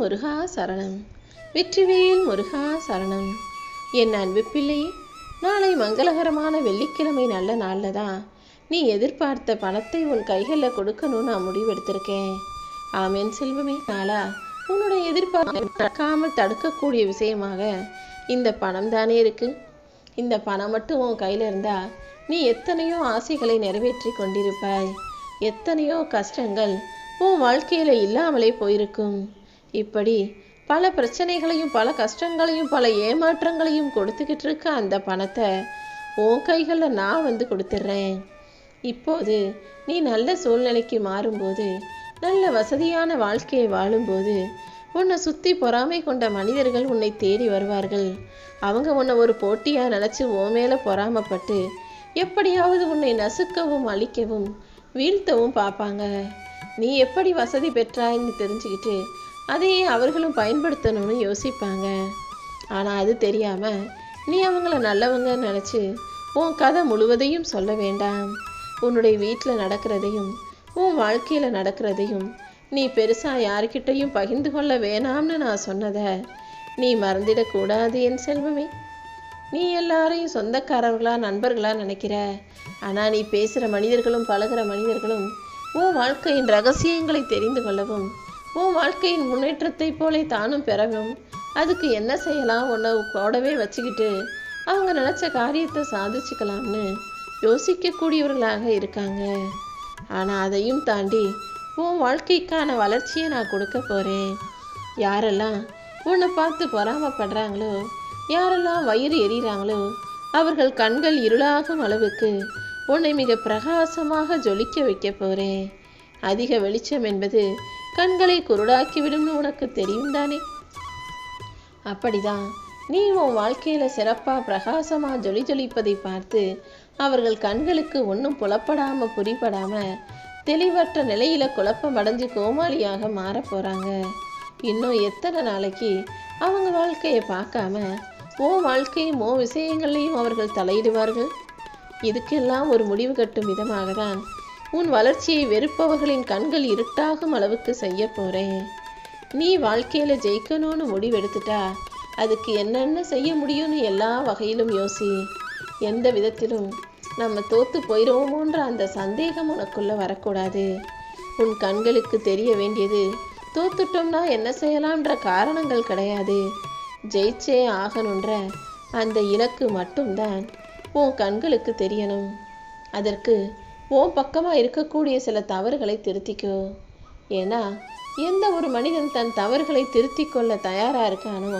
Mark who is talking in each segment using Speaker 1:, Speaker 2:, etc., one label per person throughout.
Speaker 1: முருகா சரணம். வெற்றிவேல் முருகா சரணம். என் அன்பு பிள்ளை நாளை மங்களகரமான வெள்ளிக்கிழமை நல்ல நாளில் தான் நீ எதிர்பார்த்த பணத்தை உன் கைகளில் கொடுக்கணும்னு நான் முடிவெடுத்திருக்கேன். ஆமேன் செல்வமே. நாளா உன்னுடைய எதிர்பார்ப்பை நடக்காமல் தடுக்கக்கூடிய விஷயமாக இந்த பணம் தானே இருக்கு? இந்த பணம் மட்டும் உன் கையில் இருந்தா நீ எத்தனையோ ஆசைகளை நிறைவேற்றி கொண்டிருப்பாய். எத்தனையோ கஷ்டங்கள் உன் வாழ்க்கையில இல்லாமலே போயிருக்கும். இப்படி பல பிரச்சனைகளையும் பல கஷ்டங்களையும் பல ஏமாற்றங்களையும் கொடுத்துக்கிட்டு இருக்க அந்த பணத்தை உன் கைகளில் நான் வந்து கொடுத்துட்றேன் இப்போது நீ நல்ல சூழ்நிலைக்கு மாறும்போது நல்ல வசதியான வாழ்க்கையை வாழும்போது உன்னை சுற்றி பொறாமை கொண்ட மனிதர்கள் உன்னை தேடி வருவார்கள். அவங்க உன்னை ஒரு போட்டியாக நினச்சி உன் மேலே பொறாமப்பட்டு எப்படியாவது உன்னை நசுக்கவும் அழிக்கவும் வீழ்த்தவும் பார்ப்பாங்க. நீ எப்படி வசதி பெற்றாய்ன்னு தெரிஞ்சுக்கிட்டு அதையே அவர்களும் பயன்படுத்தணும்னு யோசிப்பாங்க. ஆனால் அது தெரியாமல் நீ அவங்கள நல்லவங்கன்னு நினச்சி உன் கதை முழுவதையும் சொல்ல வேண்டாம். உன்னுடைய வீட்டில் நடக்கிறதையும் உன் வாழ்க்கையில் நடக்கிறதையும் நீ பெருசாக யார்கிட்டையும் பகிர்ந்து கொள்ள வேணாம்னு நான் சொன்னதை நீ மறந்துடக்கூடாது என் செல்வமே. நீ எல்லாரையும் சொந்தக்காரர்களா நண்பர்களா நினைக்கிற. ஆனால் நீ பேசுகிற மனிதர்களும் பழகுற மனிதர்களும் உன் வாழ்க்கையின் ரகசியங்களை தெரிந்து கொள்ளவும் உன் வாழ்க்கையின் முன்னேற்றத்தை போலே தானும் பிறகும். அதுக்கு என்ன செய்யலாம்? உன்னை கூடவே வச்சுக்கிட்டு அவங்க நினச்ச காரியத்தை சாதிச்சுக்கலாம்னு யோசிக்கக்கூடியவர்களாக இருக்காங்க. ஆனால் அதையும் தாண்டி உன் வாழ்க்கைக்கான வளர்ச்சியை நான் கொடுக்க போகிறேன் யாரெல்லாம் உன்னை பார்த்து பொறாமப்படுறாங்களோ யாரெல்லாம் வயிறு எறிகிறாங்களோ அவர்கள் கண்கள் இருளாகும் அளவுக்கு உன்னை மிக பிரகாசமாக ஜொலிக்க வைக்க போறேன். அதிக வெளிச்சம் என்பது கண்களை குருடாக்கிவிடும்னு உனக்கு தெரியும் தானே அப்படிதான். நீ உன் வாழ்க்கையில சிறப்பா பிரகாசமா ஜொலி ஜொலிப்பதை பார்த்து அவர்கள் கண்களுக்கு ஒன்றும் புலப்படாம புரிபடாம தெளிவற்ற நிலையில குழப்பம் அடைஞ்சு கோமாளியாக மாற போறாங்க. இன்னும் எத்தனை நாளைக்கு அவங்க வாழ்க்கையை பார்க்காம ஓ வாழ்க்கையும் ஓ விஷயங்களையும் அவர்கள் தலையிடுவார்கள்? இதுக்கெல்லாம் ஒரு முடிவு கட்டும் விதமாக தான் உன் வளர்ச்சியை வெறுப்பவர்களின் கண்கள் இருட்டாகும் அளவுக்கு செய்ய போறேன். நீ வாழ்க்கையில ஜெயிக்கணும்னு முடிவெடுத்துட்டா அதுக்கு என்னென்ன செய்ய முடியும்னு எல்லா வகையிலும் யோசி. எந்த விதத்திலும் நம்ம தோத்து போயிடுவோமோன்ற அந்த சந்தேகம் உனக்குள்ள வரக்கூடாது. உன் கண்களுக்கு தெரிய வேண்டியது தோத்துட்டோம்னா என்ன செய்யலான்ற காரணங்கள் கிடையாது. ஜெயிச்சே ஆகணுன்ற அந்த இலக்கு மட்டும்தான் உன் கண்களுக்கு தெரியணும். அதற்கு உன் பக்கமாக இருக்கக்கூடிய சில தவறுகளை திருத்திக்கோ. ஏன்னா எந்த ஒரு மனிதன் தன் தவறுகளை திருத்தி கொள்ள தயாராக இருக்கானோ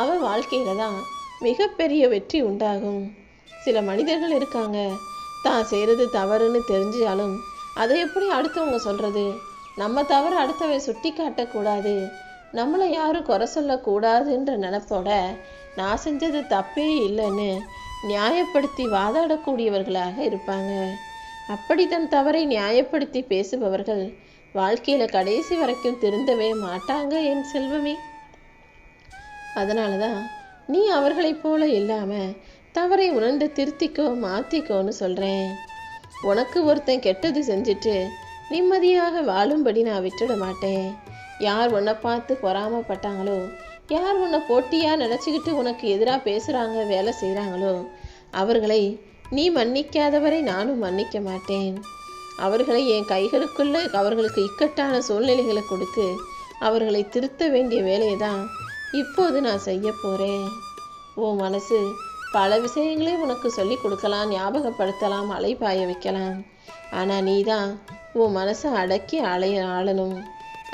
Speaker 1: அவன் வாழ்க்கையில் தான் மிகப்பெரிய வெற்றி உண்டாகும். சில மனிதர்கள் இருக்காங்க. தான் செய்கிறது தவறுன்னு தெரிஞ்சாலும் அதை எப்படி அடுத்தவங்க சொல்கிறது நம்ம தவறு அடுத்தவன் சுட்டி காட்டக்கூடாது நம்மளை யாரும் குறை சொல்லக்கூடாதுன்ற நினப்போட நான் செஞ்சது தப்பே இல்லைன்னு நியாயப்படுத்தி வாதாடக்கூடியவர்களாக இருப்பாங்க. அப்படி தன் தவறை நியாயப்படுத்தி பேசுபவர்கள் வாழ்க்கையில கடைசி வரைக்கும் திருந்தவே மாட்டாங்க என் செல்வமே. அதனால தான் நீ அவர்களைப் போல இல்லாம தவறை உணர்ந்து திருத்திக்கோ மாத்திக்கோன்னு சொல்றேன். உனக்கு ஒருத்தன் கெட்டது செஞ்சுட்டு நிம்மதியாக வாழும்படி நான் விட்டுட மாட்டேன். யார் உன்னை பார்த்து பொறாமப்பட்டாங்களோ யார் உன்னை போட்டியாக நினச்சிக்கிட்டு உனக்கு எதிராக பேசுகிறாங்க வேலை செய்கிறாங்களோ அவர்களை நீ மன்னிக்காதவரை நானும் மன்னிக்க மாட்டேன். அவர்களை என் கைகளுக்குள்ள அவர்களுக்கு இக்கட்டான சூழ்நிலைகளை கொடுத்து அவர்களை திருத்த வேண்டிய வேலையை தான் இப்போது நான் செய்ய போகிறேன் உன் மனசு பல விஷயங்களை உனக்கு சொல்லி கொடுக்கலாம் ஞாபகப்படுத்தலாம் அலைபாய வைக்கலாம். ஆனால் நீ தான் உன் மனசை அடக்கி அலைய ஆளணும்.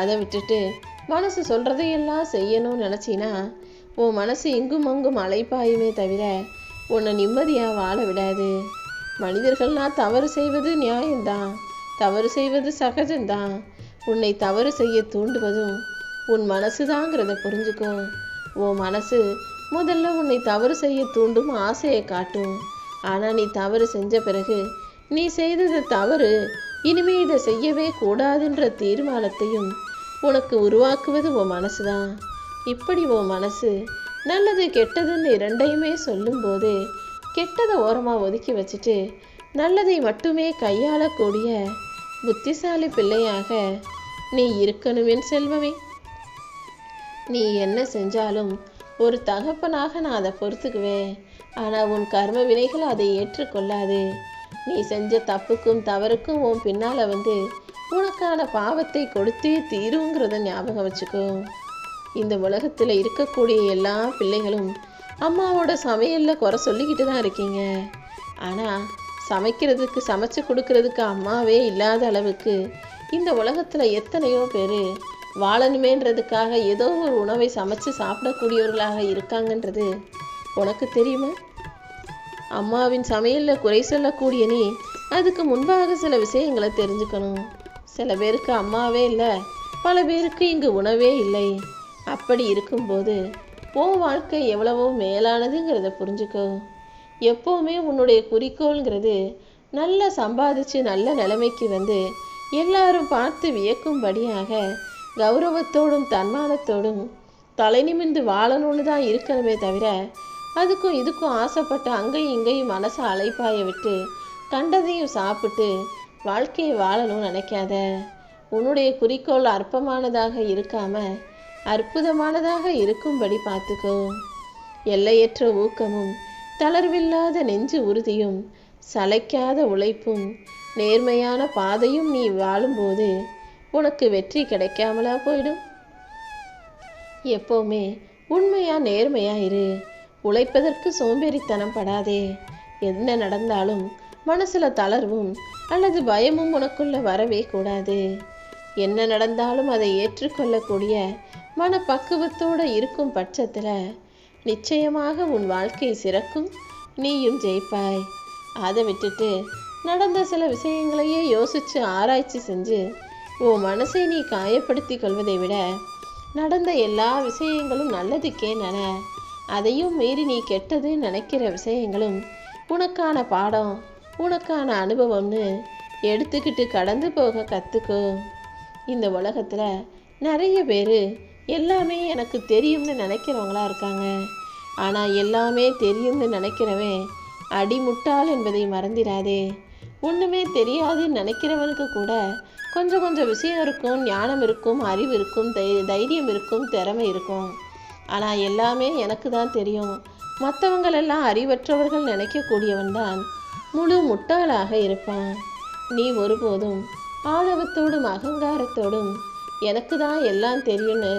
Speaker 1: அதை விட்டுட்டு மனசு சொல்கிறதையெல்லாம் செய்யணும்னு நினச்சினா உன் மனசு இங்கும் அங்கும் அலைப்பாயுமே தவிர உன்னை நிம்மதியாக வாழ விடாது. மனிதர்கள்னா தவறு செய்வது நியாயம்தான். தவறு செய்வது சகஜம்தான். உன்னை தவறு செய்ய தூண்டுவதும் உன் மனசுதாங்கிறத புரிஞ்சுக்கும். உன் மனசு முதல்ல உன்னை தவறு செய்ய தூண்டும் ஆசையை காட்டும். ஆனால் நீ தவறு செஞ்ச பிறகு நீ செய்தது தவறு. இனிமே இதை செய்யவே கூடாதுன்ற தீர்மானத்தையும் உனக்கு உருவாக்குவது உன் மனசு தான் இப்படி உன் மனசு நல்லது கெட்டதுன்னு இரண்டையுமே சொல்லும்போது கெட்டதை ஓரமாக ஒதுக்கி வச்சுட்டு நல்லதை மட்டுமே கையாளக்கூடிய புத்திசாலி பிள்ளையாக நீ இருக்கணுமே செல்வமே. நீ என்ன செஞ்சாலும் ஒரு தகப்பனாக நான் அதை பொறுத்துக்குவேன். ஆனால் உன் கர்ம வினைகள் அதை ஏற்றுக்கொள்ளாது. நீ செஞ்ச தப்புக்கும் தவறுக்கும் உன் பின்னால் வந்து உனக்கான பாவத்தை கொடுத்தே தீருங்கிறத ஞாபகம் வச்சுக்கோ. இந்த உலகத்தில் இருக்கக்கூடிய எல்லா பிள்ளைகளும் அம்மாவோட சமையலில் குறை சொல்லிக்கிட்டு தான் இருக்கீங்க. ஆனால் சமைக்கிறதுக்கு சமைச்சு கொடுக்கறதுக்கு அம்மாவே இல்லாத அளவுக்கு இந்த உலகத்தில் எத்தனையோ பேர் வாழணுமேன்றதுக்காக ஏதோ ஒரு உணவை சமைச்சு சாப்பிடக்கூடியவர்களாக இருக்காங்கன்றது உனக்கு தெரியுமா? அம்மாவின் சமையலில் குறை சொல்லக்கூடிய நீ அதுக்கு முன்பாக சில விஷயங்களை தெரிஞ்சுக்கணும். சில பேருக்கு அம்மாவே இல்லை பல பேருக்கு இங்கு உணவே இல்லை. அப்படி இருக்கும்போது உன் வாழ்க்கை எவ்வளவோ மேலானதுங்கிறத புரிஞ்சுக்கோ. எப்போவுமே உன்னுடைய குறிக்கோள்ங்கிறது நல்லா சம்பாதிச்சு நல்ல நிலைமைக்கு வந்து எல்லாரும் பார்த்து வியக்கும்படியாக கௌரவத்தோடும் தன்மானத்தோடும் தலை நிமிர்ந்து வாழணும்னு தான் இருக்கணுமே தவிர அதுக்கும் இதுக்கும் ஆசைப்பட்டு அங்கேயும் இங்கேயும் மனசை அலைப்பாய விட்டு கண்டதையும் சாப்பிட்டு வாழ்க்கையை வாழணும்னு நினைக்காத. உன்னுடைய குறிக்கோள் அற்பமானதாக இருக்காமல் அற்புதமானதாக இருக்கும்படி பார்த்துக்கோ. எல்லையற்ற ஊக்கமும் தளர்வில்லாத நெஞ்சு உறுதியும் சளைக்காத உழைப்பும் நேர்மையான பாதையும் நீ வாழும்போது உனக்கு வெற்றி கிடைக்காமலா போயிடும். எப்போவுமே உண்மையா நேர்மையா இரு. உழைப்பதற்கு சோம்பேறித்தனம் படாதே. என்ன நடந்தாலும் மனசுல தளர்வும் அல்லது பயமும் உனக்குள்ள வரவே கூடாது. என்ன நடந்தாலும் அதை ஏற்றுக்கொள்ளக்கூடிய மனப்பக்குவத்தோடு இருக்கும் பட்சத்தில் நிச்சயமாக உன் வாழ்க்கை சிறக்கும். நீயும் ஜெயிப்பாய். அதை விட்டுட்டு நடந்த சில விஷயங்களையே யோசித்து ஆராய்ச்சி செஞ்சு உன் மனசை நீ காயப்படுத்தி கொள்வதை விட நடந்த எல்லா விஷயங்களும் நல்லதுக்கே நன அதையும் மீறி நீ கெட்டது நினைக்கிற விஷயங்களும் உனக்கான பாடம் உனக்கான அனுபவம்னு எடுத்துக்கிட்டு கடந்து போக கற்றுக்கோ இந்த உலகத்தில் நிறைய பேர் எல்லாமே எனக்கு தெரியும்னு நினைக்கிறவங்களா இருக்காங்க. ஆனால் எல்லாமே தெரியும்னு நினைக்கிறவன் அடிமுட்டாள் என்பதை மறந்திடாதே ஒன்றுமே தெரியாதுன்னு நினைக்கிறவனுக்கு கூட கொஞ்சம் கொஞ்சம் விஷயம் இருக்கும் ஞானம் இருக்கும் அறிவு இருக்கும் தை தைரியம் இருக்கும் திறமை இருக்கும். ஆனால் எல்லாமே எனக்கு தான் தெரியும். மற்றவங்களெல்லாம் அறிவற்றவர்கள் நினைக்கக்கூடியவன் தான் முழு முட்டாளாக இருப்பான். நீ ஒருபோதும் ஆணவத்தோடும் அகங்காரத்தோடும் எனக்கு தான் எல்லாம் தெரியும்னு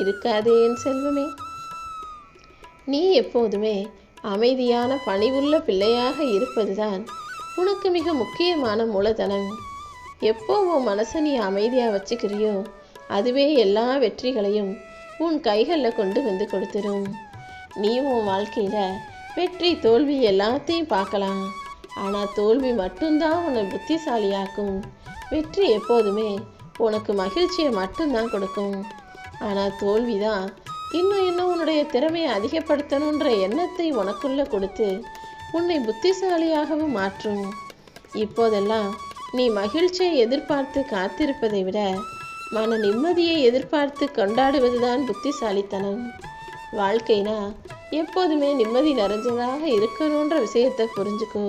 Speaker 1: இருக்காதே என் செல்வமே. நீ எப்போதுமே அமைதியான பணிவுள்ள பிள்ளையாக இருப்பதுதான் உனக்கு மிக முக்கியமான மூலதனம். எப்போ உன் மனசை நீ அமைதியாக வச்சுக்கிறியோ அதுவே எல்லா வெற்றிகளையும் உன் கைகளில் கொண்டு வந்து கொடுத்துரும். நீ உன் வாழ்க்கையில் வெற்றி தோல்வி எல்லாத்தையும் பார்க்கலாம். ஆனால் தோல்வி மட்டும்தான் உன்னை புத்திசாலியாக்கும். வெற்றி எப்போதுமே உனக்கு மகிழ்ச்சியை மட்டும்தான் கொடுக்கும். ஆனால் தோல்வி தான் இன்னும் இன்னும் உன்னுடைய திறமையை அதிகப்படுத்தணுன்ற எண்ணத்தை உனக்குள்ளே கொடுத்து உன்னை புத்திசாலியாகவும் மாற்றும். இப்போதெல்லாம் நீ மகிழ்ச்சியை எதிர்பார்த்து காத்திருப்பதை விட மன நிம்மதியை எதிர்பார்த்து கொண்டாடுவதுதான் புத்திசாலித்தனம். வாழ்க்கைனா எப்போதுமே நிம்மதி நிறைஞ்சதாக இருக்கணுன்ற விஷயத்தை புரிஞ்சுக்கோ.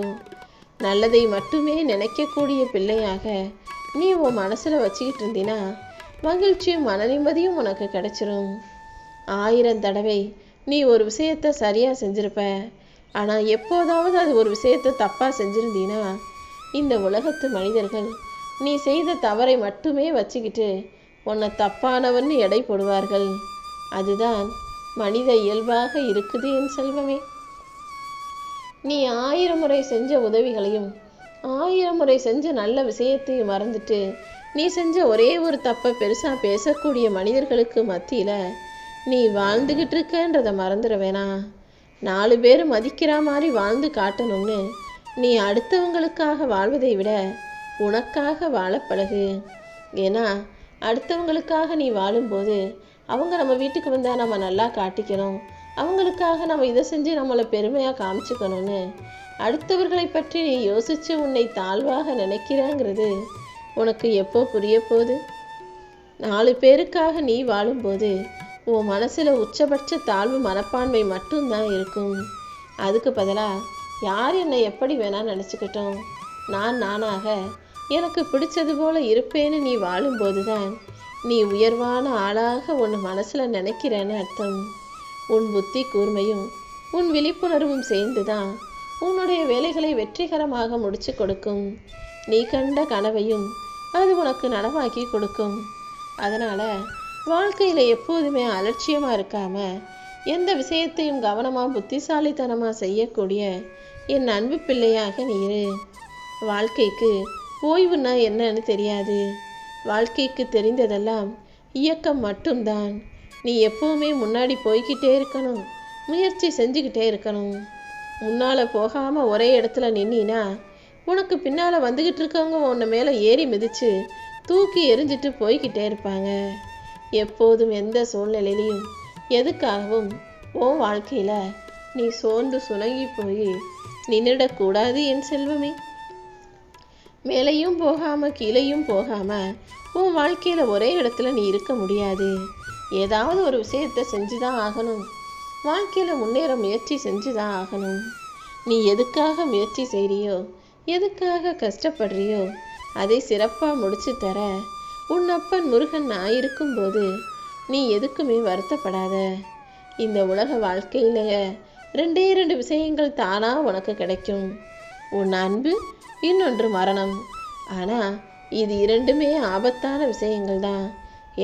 Speaker 1: நல்லதை மட்டுமே நினைக்கக்கூடிய பிள்ளையாக நீ உன் மனசில் வச்சுக்கிட்டு இருந்தீன்னா மகிழ்ச்சியும் மன நிம்மதியும் உனக்கு கிடைச்சிரும். ஆயிரம் தடவை நீ ஒரு விஷயத்த சரியாக செஞ்சுருப்ப. ஆனால் எப்போதாவது அது ஒரு விஷயத்த தப்பாக செஞ்சுருந்தீன்னா இந்த உலகத்து மனிதர்கள் நீ செய்த தவறை மட்டுமே வச்சுக்கிட்டு உன்னை தப்பானவன்னு எடை போடுவார்கள். அதுதான் மனித இயல்பாக இருக்குது என் செல்வமே. நீ ஆயிரம் முறை செஞ்ச உதவிகளையும் ஆயிரம் முறை செஞ்ச நல்ல விஷயத்தையும் மறந்துட்டு நீ செஞ்ச ஒரே ஒரு தப்பை பெருசாக பேசக்கூடிய மனிதர்களுக்கு மத்தியில் நீ வாழ்ந்துக்கிட்டு இருக்கன்றதை மறந்துட வேணாம் நாலு பேர் மதிக்கிற மாதிரி வாழ்ந்து காட்டணும்னு நீ அடுத்தவங்களுக்காக வாழ்வதை விட உனக்காக வாழ பழகு. ஏன்னா அடுத்தவங்களுக்காக நீ வாழும்போது அவங்க நம்ம வீட்டுக்கு வந்தால் நம்ம நல்லா காட்டிக்கணும். அவங்களுக்காக நம்ம இதை செஞ்சு நம்மளை பெருமையாக காமிச்சுக்கணும்னு அடுத்தவர்களை பற்றி நீ யோசித்து உன்னை தாழ்வாக நினைக்கிறாங்கிறது உனக்கு எப்போ புரிய போகுது? நாலு பேருக்காக நீ வாழும்போது உன் மனசில் உச்சபட்ச தாழ்வு மனப்பான்மை மட்டும்தான் இருக்கும். அதுக்கு பதிலாக யார் என்னை எப்படி வேணா நினச்சிக்கிட்டோம். நான் நானாக எனக்கு பிடிச்சது போல இருப்பேன்னு நீ வாழும்போது தான் நீ உயர்வான ஆளாக உன் மனசில் நினைக்கிறேன்னு அர்த்தம். உன் புத்தி கூர்மையும் உன் விழிப்புணர்வும் சேர்ந்து தான் உன்னுடைய வேலைகளை வெற்றிகரமாக முடிச்சு கொடுக்கும். நீ கண்ட கனவையும் அது உனக்கு நனவாக்கி கொடுக்கும். அதனால் வாழ்க்கையில் எப்போதுமே அலட்சியமாக இருக்காம எந்த விஷயத்தையும் கவனமாக புத்திசாலித்தனமாக செய்யக்கூடிய என் அன்பு பிள்ளையாக நீ இரு. வாழ்க்கைக்கு ஓய்வுனா என்னன்னு தெரியாது. வாழ்க்கைக்கு தெரிந்ததெல்லாம் இயக்கம் மட்டும்தான். நீ எப்போவுமே முன்னாடி போய்கிட்டே இருக்கணும். முயற்சி செஞ்சுக்கிட்டே இருக்கணும். முன்னால் போகாமல் ஒரே இடத்துல நின்னா உனக்கு பின்னால் வந்துக்கிட்டு இருக்கவங்க உன்னை மேலே ஏறி மிதித்து தூக்கி எரிஞ்சிட்டு போய்கிட்டே இருப்பாங்க. எப்போதும் எந்த சூழ்நிலையிலையும் எதுக்காகவும் உன் வாழ்க்கையில் நீ சோர்ந்து சுணங்கி போய் நின்றுடக்கூடாது என் செல்வமே. மேலேயும் போகாமல் கீழேயும் போகாமல் உன் வாழ்க்கையில் ஒரே இடத்துல நீ இருக்க முடியாது. ஏதாவது ஒரு விஷயத்தை செஞ்சு தான் ஆகணும். வாழ்க்கையில் முன்னேற முயற்சி செஞ்சு தான் ஆகணும். நீ எதுக்காக முயற்சி செய்கிறியோ எதுக்காக கஷ்டப்படுறியோ அதை சிறப்பாக முடிச்சு தர உன் அப்பன் முருகன் நான் இருக்கும்போது நீ எதுக்குமே வருத்தப்படாத. இந்த உலக வாழ்க்கையில ரெண்டே ரெண்டு விஷயங்கள் தானாக உனக்கு கிடைக்கும். உன் அன்பு இன்னொன்று மரணம். ஆனால் இது இரண்டுமே ஆபத்தான விஷயங்கள் தான்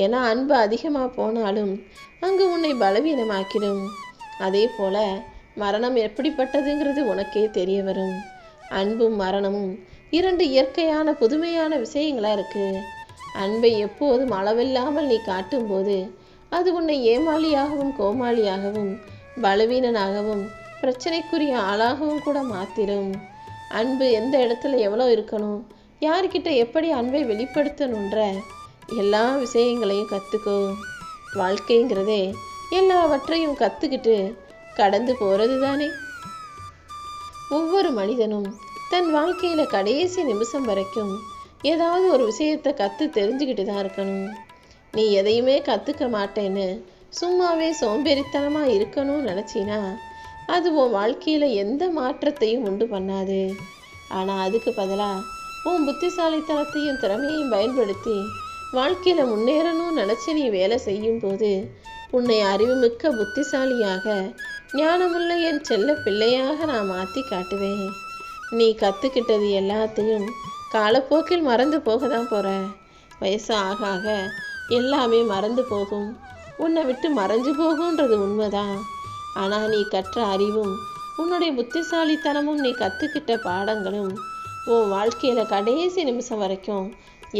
Speaker 1: ஏன்னா அன்பு அதிகமாக போனாலும் அங்கு உன்னை பலவீனமாக்கிடும். அதே போல மரணம் எப்படிப்பட்டதுங்கிறது உனக்கே தெரிய வரும். அன்பும் மரணமும் இரண்டு இயற்கையான புதுமையான விஷயங்களாக இருக்கு. அன்பை எப்போதும் அளவில்லாமல் நீ காட்டும்போது அது உன்னை ஏமாளியாகவும் கோமாளியாகவும் பலவீனனாகவும் பிரச்சனைக்குரிய ஆளாகவும் கூட மாத்திரும். அன்பு எந்த இடத்துல எவ்வளோ இருக்கணும்? யார்கிட்ட எப்படி அன்பை வெளிப்படுத்தணுன்ற எல்லா விஷயங்களையும் கற்றுக்கோ வாழ்க்கைங்கிறதே எல்லாவற்றையும் கற்றுக்கிட்டு கடந்து போகிறது தானே ஒவ்வொரு மனிதனும் தன் வாழ்க்கையில் கடைசி நிமிஷம் வரைக்கும் ஏதாவது ஒரு விஷயத்தை கற்று தெரிஞ்சுக்கிட்டு தான் இருக்கணும். நீ எதையுமே கற்றுக்க மாட்டேன்னு சும்மாவே சோம்பேறித்தனமாக இருக்கணும்னு நினச்சினா அது உன் வாழ்க்கையில் எந்த மாற்றத்தையும் உண்டு பண்ணாது. ஆனால் அதுக்கு பதிலாக உன் புத்திசாலித்தனத்தையும் திறமையையும் பயன்படுத்தி வாழ்க்கையில் முன்னேறணும்னு நினச்சி நீ வேலை செய்யும்போது உன்னை அறிவுமிக்க புத்திசாலியாக ஞானமுள்ள என் செல்ல பிள்ளையாக நான் மாற்றி காட்டுவேன். நீ கற்றுக்கிட்டது எல்லாத்தையும் காலப்போக்கில் மறந்து போக தான் போகிற வயசு ஆக ஆக எல்லாமே மறந்து போகும். உன்னை விட்டு மறைஞ்சு போகும்ன்றது உண்மைதான். ஆனால் நீ கற்ற அறிவும் உன்னுடைய புத்திசாலித்தனமும் நீ கற்றுக்கிட்ட பாடங்களும் உன் வாழ்க்கையில் கடைசி நிமிஷம் வரைக்கும்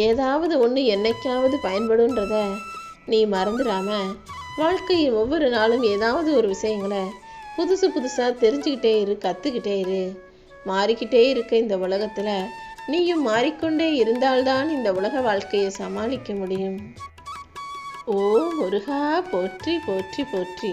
Speaker 1: ஏதாவது ஒன்று என்னைக்காவது பயன்படுன்றத நீ மறந்துடாம வாழ்க்கையின் ஒவ்வொரு நாளும் ஏதாவது ஒரு விஷயங்களை புதுசு புதுசாக தெரிஞ்சுக்கிட்டே இரு கற்றுக்கிட்டே இரு. மாறிக்கிட்டே இருக்க இந்த உலகத்தில் நீயும் மாறிக்கொண்டே இருந்தால்தான் இந்த உலக வாழ்க்கையை சமாளிக்க முடியும். ஓ முருகா போற்றி போற்றி போற்றி.